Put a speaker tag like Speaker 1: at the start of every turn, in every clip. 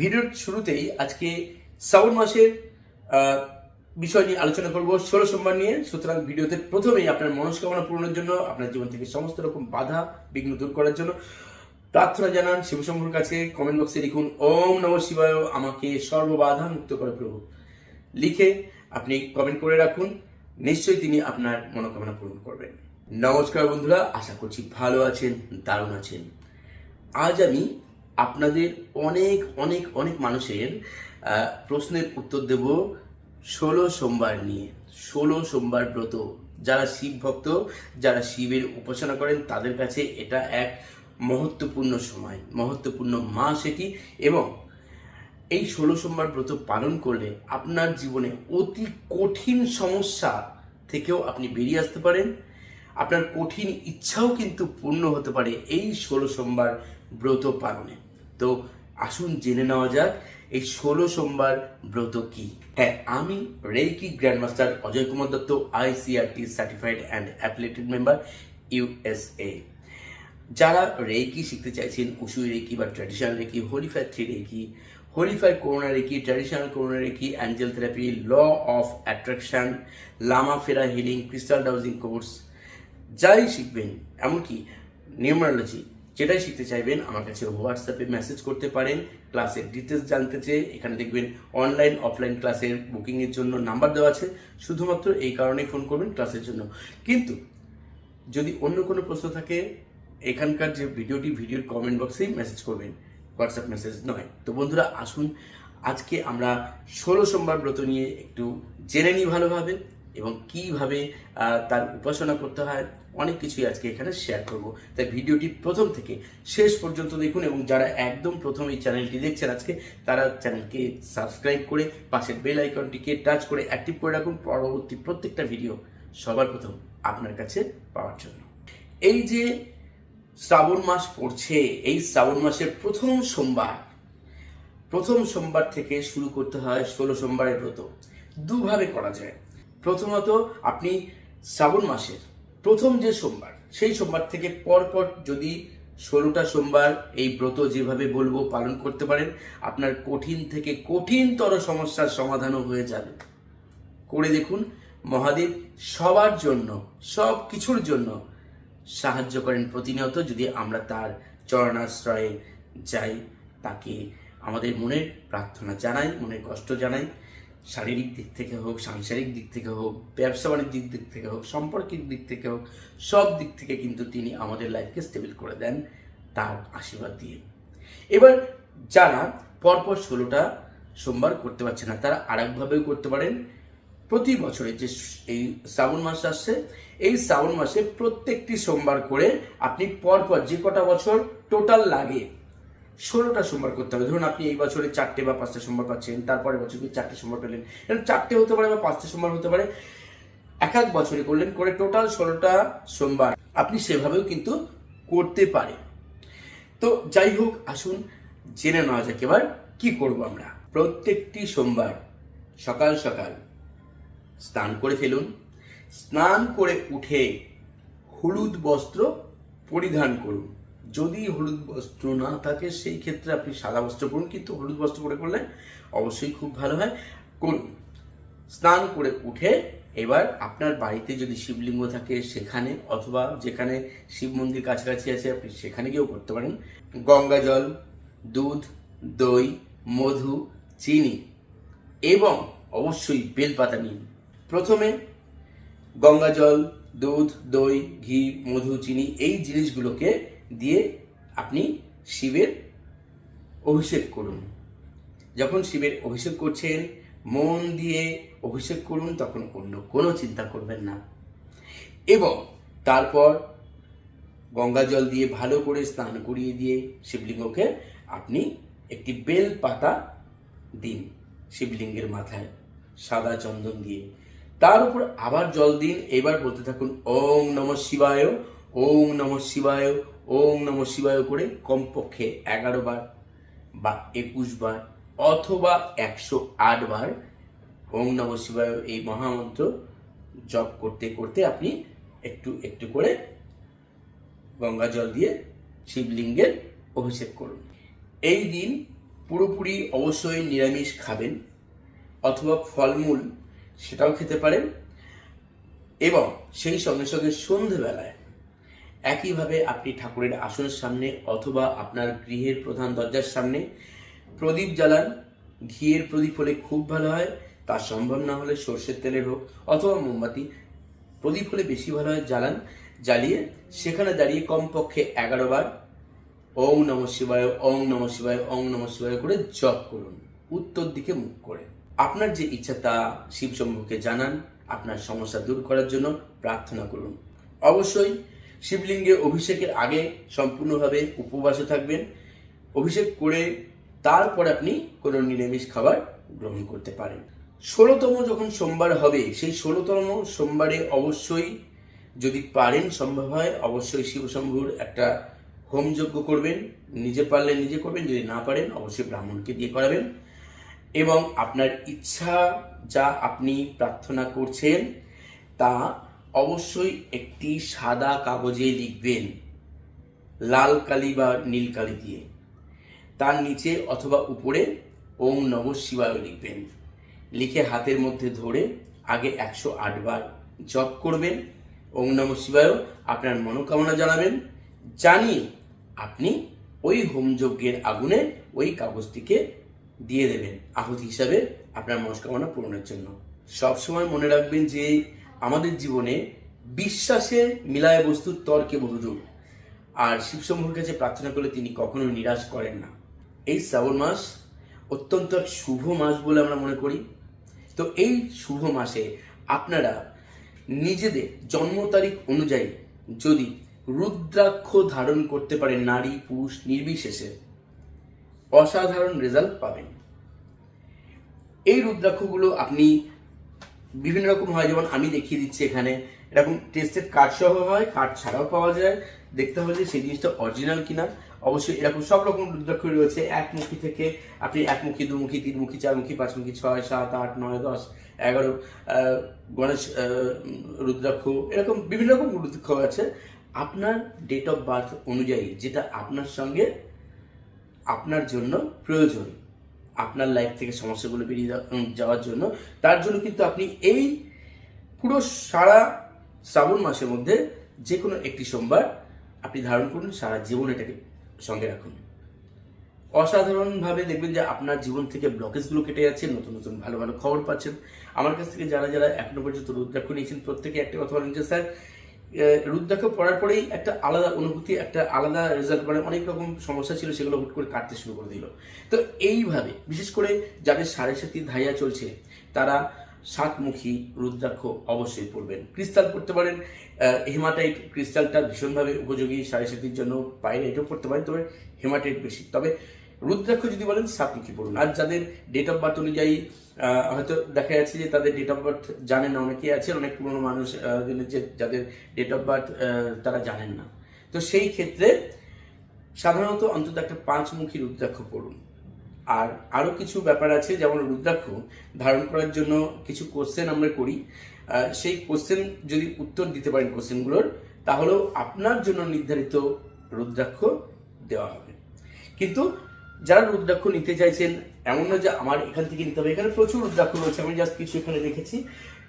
Speaker 1: ভিডিওর শুরুতেই আজকে শ্রাবণ মাসের বিষয় নিয়ে আলোচনা করব। ষোলো সোমবার নিয়ে, সুতরাং ভিডিওতে প্রথমেই আপনার মনস্কামনা পূরণের জন্য, আপনার জীবন থেকে সমস্ত রকম বাধা, বিঘ্ন দূর করার জন্য প্রার্থনা জানান শিবশম্ভুর কাছে। কমেন্ট বক্সে লিখুন, ওম নম শিবায়, আমাকে সর্ববাধা মুক্ত করে প্রভু। লিখে আপনি কমেন্ট করে রাখুন, নিশ্চয়ই তিনি আপনার মনোকামনা পূরণ করবেন। নমস্কার বন্ধুরা, আশা করছি ভালো আছেন, দারুণ আছেন। আজ আমি আপনাদের অনেক অনেক অনেক মানুষের প্রশ্নের উত্তর দেব ষোলো সোমবার নিয়ে। ষোলো সোমবার ব্রত। যারা শিব ভক্ত, যারা শিবের উপাসনা করেন, তাদের কাছে এটা এক মহত্বপূর্ণ সময়, মহত্বপূর্ণ মাস এটি এবং এই ষোলো সোমবার ব্রত পালন করলে আপনার জীবনে অতি কঠিন সমস্যা থেকেও আপনি বেরিয়ে আসতে পারেন। আপনার কঠিন ইচ্ছাও কিন্তু পূর্ণ হতে পারে এই ষোলো সোমবার ব্রত পালনে। তো আসুন জেনে নেওয়া যাক, এই ষোলো সোমবার ব্রত কি? হ্যাঁ আমি reiki grandmaster Ajay Kumar Dutta, ICRT certified and affiliated member USA যারা রেকি শিখতে চাইছেন, উসুই রেকি বা traditional reiki holy fire three reiki holy fire Karuna reiki traditional Karuna reiki angel therapy, law of attraction, Lama Fera healing, crystal dowsing course, যাই শিখবেন, এমনকি numerology যেটাই শিখতে চাইবেন, আমার কাছে হোয়াটসঅ্যাপে মেসেজ করতে পারেন ক্লাসের ডিটেলস জানতে চেয়ে এখানে দেখবেন অনলাইন অফলাইন ক্লাসের বুকিংয়ের জন্য নাম্বার দেওয়া আছে। শুধুমাত্র এই কারণেই ফোন করবেন ক্লাসের জন্য। কিন্তু, যদি অন্য কোনো প্রশ্ন থাকে, এখানকার যে ভিডিওটি, ভিডিওর কমেন্ট বক্সেই মেসেজ করবেন। হোয়াটসঅ্যাপ মেসেজ নয়। তো বন্ধুরা, আসুন, আজকে আমরা ষোলো সোমবার ব্রত নিয়ে একটু জেনে নিই ভালোভাবে। এবং কীভাবে তার উপাসনা করতে হয়, অনেক কিছুই আজকে এখানে শেয়ার করব। তাই ভিডিওটি প্রথম থেকে শেষ পর্যন্ত দেখুন এবং যারা একদম প্রথম এই চ্যানেলটি দেখছেন আজকে, তারা চ্যানেলকে সাবস্ক্রাইব করে পাশের বেল আইকনটিকে টাচ করে অ্যাক্টিভ করে রাখুন। পরবর্তী প্রত্যেকটা ভিডিও সবার প্রথম আপনার কাছে পাওয়ার জন্য। এই যে শ্রাবণ মাস পড়ছে, এই শ্রাবণ মাসের প্রথম সোমবার প্রথম সোমবার থেকে শুরু করতে হয় ষোলো সোমবারের ব্রত। দুভাবে করা যায়। প্রথমত আপনি শ্রাবণ মাসের প্রথম যে সোমবার, সেই সোমবার থেকে পরপর যদি ষোলোটা সোমবার এই ব্রত যেভাবে বলব পালন করতে পারেন, আপনার কঠিন থেকে কঠিনতর সমস্যার সমাধানও হয়ে যাবে। করে দেখুন, মহাদেব সবার জন্য, সব কিছুর জন্য সাহায্য করেন প্রতিনিয়ত যদি আমরা তার চরণাশ্রয়ে যাই, তাকে আমাদের মনের প্রার্থনা জানাই, মনের কষ্ট জানাই। শারীরিক দিক থেকে হোক, সাংসারিক দিক থেকে হোক, ব্যবসা বাণিজ্যিক দিক থেকে হোক সম্পর্কের দিক থেকে হোক, সব দিক থেকে কিন্তু তিনি আমাদের লাইফকে স্টেবল করে দেন তার আশীর্বাদ দিয়ে। এবার যারা পরপর ষোলোটা সোমবার করতে পারছে না, তারা আরেকভাবেও করতে পারেন। প্রতি বছরে যে এই শ্রাবণ মাস আসছে, এই শ্রাবণ মাসে প্রত্যেকটি সোমবার করে আপনি পরপর যে কটা বছর টোটাল লাগে ষোলোটা সোমবার করতে হবে। ধরুন আপনি এই বছরে চারটে বা পাঁচটা সোমবার পাচ্ছেন তারপরে বছর কি চারটে সোমবার পেলেন। এরকম চারটে হতে পারে বা পাঁচটা সোমবার হতে পারে, এক এক বছরে করলেন করে টোটাল ষোলোটা সোমবার আপনি সেভাবেও কিন্তু করতে পারেন। তো যাই হোক, আসুন জেনে নেওয়া যাক এবার কি করব আমরা। প্রত্যেকটি সোমবার সকাল সকাল স্নান করে ফেলুন। স্নান করে উঠে হলুদ বস্ত্র পরিধান করুন। যদি হলুদ বস্ত্র না থাকে, সেই ক্ষেত্রে আপনি সাদা বস্ত্র পরুন, কিন্তু হলুদ বস্ত্র পরে করলে অবশ্যই খুব ভালো হয়। করুন। স্নান করে উঠে এবার আপনার বাড়িতে যদি শিবলিঙ্গ থাকে সেখানে অথবা যেখানে শিব মন্দির কাছাকাছি আছে, আপনি সেখানে গিয়েও করতে পারেন। গঙ্গা জল, দুধ, দই, মধু, চিনি এবং অবশ্যই বেলপাতা নিন। প্রথমে গঙ্গা জল, দুধ, দই, ঘি, মধু, চিনি এই জিনিসগুলোকে দিয়ে আপনি শিবের অভিষেক করুন। যখন শিবের অভিষেক করছেন, মন দিয়ে অভিষেক করুন, তখন অন্য কোনো চিন্তা করবেন না। এবং তারপর গঙ্গা জল দিয়ে ভালো করে স্নান করিয়ে দিয়ে শিবলিঙ্গকে আপনি একটি বেল পাতা দিন শিবলিঙ্গের মাথায়, সাদা চন্দন দিয়ে। তার উপর আবার জল দিন। এবার বলতে থাকুন, ওম নম শিবায়, ওম নম শিবায় ওম নম শিবায় করে কমপক্ষে এগারো বার বা একুশ বার অথবা একশো আট বার ওম নম শিবায় এই মহামন্ত্র জপ করতে করতে আপনি একটু একটু করে গঙ্গা জল দিয়ে শিবলিঙ্গের অভিষেক করুন। এই দিন পুরোপুরি অবশ্যই নিরামিষ খাবেন অথবা ফলমূল সেটাও খেতে পারেন এবং সেই সঙ্গে সঙ্গে সন্ধেবেলায় একইভাবে আপনি ঠাকুরের আসনের সামনে অথবা আপনার গৃহের প্রধান দরজার সামনে প্রদীপ জ্বালান। ঘিয়ের প্রদীপ হলে খুব ভালো হয়, তা সম্ভব না হলে সর্ষের তেলের হোক অথবা মোমবাতি। প্রদীপ হলে বেশি ভালো হয়, জ্বালান। জ্বালিয়ে সেখানে দাঁড়িয়ে কমপক্ষে এগারো বার ওং নম শিবায়, ওং নম শিবায়, ওং নম শিবায় করে জপ করুন। উত্তর দিকে মুখ করে। আপনার যে ইচ্ছা তা শিব শম্ভুকে জানান। আপনার সমস্যা দূর করার জন্য প্রার্থনা করুন। অবশ্যই শিবলিঙ্গে অভিষেকের আগে সম্পূর্ণভাবে উপবাসে থাকবেন। অভিষেক করে তারপর আপনি কোনো নিরামিষ খাবার গ্রহণ করতে পারেন। ষোলোতম যখন সোমবার হবে, সেই ষোলোতম সোমবারে অবশ্যই যদি পারেন, সম্ভব হয়, অবশ্যই শিবশম্ভুর একটা হোমযজ্ঞ করবেন। নিজে পারলে নিজে করবেন, যদি না পারেন, অবশ্যই ব্রাহ্মণকে দিয়ে করাবেন। এবং আপনার ইচ্ছা যা আপনি প্রার্থনা করছেন, তা অবশ্যই একটি সাদা কাগজে লিখবেন, লাল কালি বা নীল কালি দিয়ে। তার নিচে অথবা উপরে ওম নব শিবায় লিখবেন। লিখে হাতের মধ্যে ধরে আগে একশো বার জপ করবেন, ওম নম শিবায় আপনার মনোকামনা জানাবেন। জানিয়ে আপনি ওই হোমযজ্ঞের আগুনে ওই কাগজটিকে দিয়ে দেবেন, আহুতি হিসাবে আপনার মনস্কামনা পূরণের জন্য। সবসময় মনে রাখবেন যে আমাদের জীবনে বিশ্বাসে মিলায় বস্তুর তর্কে বহুদূর আর শিবশম্ভুর কাছে প্রার্থনা করলে তিনি কখনো নিরাশ করেন না। এই শ্রাবণ মাস অত্যন্ত শুভ মাস বলে আমরা মনে করি। তো এই শুভ মাসে আপনারা নিজেদের জন্ম তারিখ অনুযায়ী যদি রুদ্রাক্ষ ধারণ করতে পারেন নারী, পুরুষ নির্বিশেষে, অসাধারণ রেজাল্ট পাবেন। এই রুদ্রাক্ষগুলো আপনি বিভিন্ন রকম হয়, যেমন আমি দেখিয়ে দিচ্ছি এখানে। এরকম টেস্টেড কার্ড সহ হয় কার্ড ছাড়াও পাওয়া যায়। দেখতে হবে যে সেই জিনিসটা অরিজিনাল কিনা। অবশ্যই এরকম সব রকম রুদ্রাক্ষ রয়েছে একমুখী থেকে আপনি একমুখী দুমুখী তিনমুখী চারমুখী পাঁচমুখী ছয়, সাত, আট, নয়, দশ, এগারো গণেশ রুদ্রাক্ষ, এরকম বিভিন্ন রকম রুদ্রাক্ষ আছে। আপনার ডেট অফ বার্থ অনুযায়ী যেটা আপনার সঙ্গে আপনার জন্য প্রয়োজন। আপনার লাইফ থেকে সমস্যাগুলো বেরিয়ে যাওয়া- যাওয়ার জন্য। তার জন্য কিন্তু আপনি এই পুরো সারা শ্রাবণ মাসের মধ্যে যে কোনো একটি সোমবার আপনি ধারণ করুন, সারা জীবন এটাকে সঙ্গে রাখুন। অসাধারণভাবে দেখবেন যে আপনার জীবন থেকে ব্লকেজগুলো কেটে যাচ্ছে, নতুন নতুন ভালো ভালো খবর পাচ্ছেন। আমার কাছ থেকে যারা যারা এখনও পর্যন্ত রুদ্রাক্ষ নিয়েছেন, প্রত্যেকে একটা কথা বলেন যে, স্যার রুদ্রাক্ষ পড়ার পরেই একটা আলাদা অনুভূতি, একটা আলাদা রেজাল্ট মানে অনেক রকম সমস্যা ছিল সেগুলো হুট করে কাটতে শুরু করে দিল। তো এইভাবে, বিশেষ করে যাদের সাড়ে সাতি ধাইয়া চলছে, তারা সাতমুখী রুদ্রাক্ষ অবশ্যই পড়বেন। ক্রিস্টাল পড়তে পারেন হেমাটাইট ক্রিস্টালটা ভীষণভাবে উপযোগী, সাড়ে সাতির জন্য পায়ের এটাও পড়তে পারেন, তবে হেমাটাইট বেশি। তবে রুদ্রাক্ষ যদি বলেন সাতমুখী পড়ুন আর যাদের ডেট অফ বার্থ অনুযায়ী হয়তো দেখা যাচ্ছে যে তাদের ডেট অফ বার্থ জানেন না, অনেকেই আছে, অনেক পুরনো মানুষ যে যাদের ডেট অফ বার্থ তারা জানেন না। তো সেই ক্ষেত্রে সাধারণত অন্তত একটা পাঁচমুখী রুদ্রাক্ষ পড়ুন। আর আরও কিছু ব্যাপার আছে, যেমন রুদ্রাক্ষ ধারণ করার জন্য কিছু কোশ্চেন আমরা করি। সেই কোশ্চেন যদি উত্তর দিতে পারেন কোশ্চেনগুলোর তাহলেও আপনার জন্য নির্ধারিত রুদ্রাক্ষ দেওয়া হবে। কিন্তু যারা রুদ্রাক্ষ নিতে চাইছেন, এমন না যে আমার এখান থেকে নিতে হবে, এখানে প্রচুর রুদ্রাক্ষ রয়েছে, আমি জাস্ট কিছু এখানে রেখেছি।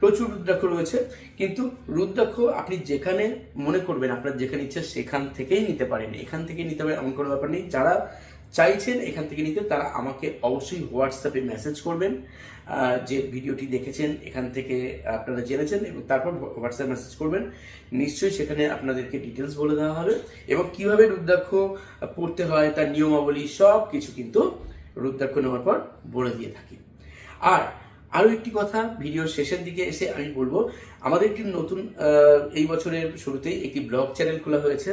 Speaker 1: প্রচুর রুদ্রাক্ষ রয়েছে, কিন্তু রুদ্রাক্ষ আপনি যেখানে মনে করবেন, আপনার যেখানে ইচ্ছা সেখান থেকেই নিতে পারেন। এখান থেকে নিতে পারেন এমন কোনো ব্যাপার নেই। যারা চাইছেন, এখান থেকে নিতে, তারা আমাকে অবশ্যই হোয়াটসঅ্যাপে মেসেজ করবেন যে ভিডিওটি দেখেছেন, এখান থেকে আপনারা জেনেছেন এবং তারপর হোয়াটসঅ্যাপ মেসেজ করবেন। নিশ্চয়ই সেখানে আপনাদেরকে ডিটেলস বলে দেওয়া হবে এবং কীভাবে রুদ্রাক্ষ পড়তে হয়, তার নিয়মাবলী সব কিছু কিন্তু রুদ্রাক্ষ নেওয়ার পর বলে দিয়ে থাকি। আর আরও একটি কথা ভিডিওর শেষের দিকে এসে আমি বলব। আমাদের একটি নতুন এই বছরের শুরুতেই একটি ব্লগ চ্যানেল খোলা হয়েছে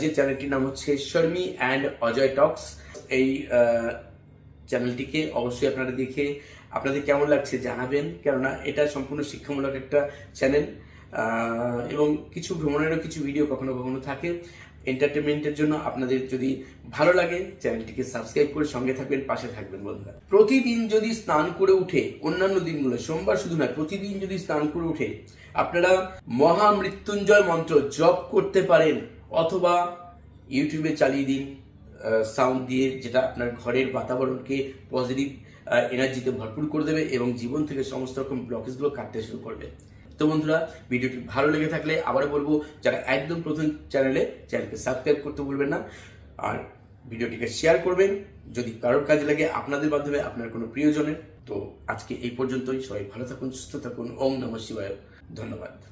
Speaker 1: যে চ্যানেলটির নাম হচ্ছে শর্মি অ্যান্ড অজয় টক্স এই চ্যানেলটিকে অবশ্যই আপনারা দেখে আপনাদের কেমন লাগছে জানাবেন, কেননা এটা সম্পূর্ণ শিক্ষামূলক একটা চ্যানেল এবং কিছু ভ্রমণেরও কিছু ভিডিও কখনো কখনো থাকে। এন্টারটেনমেন্টের জন্য আপনাদের যদি ভালো লাগে, চ্যানেলটিকে সাবস্ক্রাইব করে সঙ্গে থাকবেন, পাশে থাকবেন বন্ধুরা। প্রতিদিন যদি স্নান করে উঠে, অন্যান্য দিনগুলো, সোমবার শুধু নয় প্রতিদিন যদি স্নান করে উঠে, আপনারা মহামৃত্যুঞ্জয় মন্ত্র জপ করতে পারেন, অথবা ইউটিউবে চালিয়ে দিন সাউন্ড দিয়ে যেটা আপনার ঘরের বাতাবরণকে পজিটিভ এনার্জিতে ভরপুর করে দেবে এবং জীবন থেকে সমস্ত রকম ব্লকেজগুলো কাটতে শুরু করবে। তো বন্ধুরা, ভিডিওটি ভালো লেগে থাকলে আবারও বলব, যারা একদম প্রথম চ্যানেলে, চ্যানেলকে সাবস্ক্রাইব করতে ভুলবেন না। আর ভিডিওটিকে শেয়ার করবেন, যদি কারোর কাজে লাগে আপনাদের মাধ্যমে, আপনার কোনো প্রিয়জনের। তো আজকে এই পর্যন্তই। সবাই ভালো থাকুন, সুস্থ থাকুন। ওম নমঃ শিবায়। ধন্যবাদ।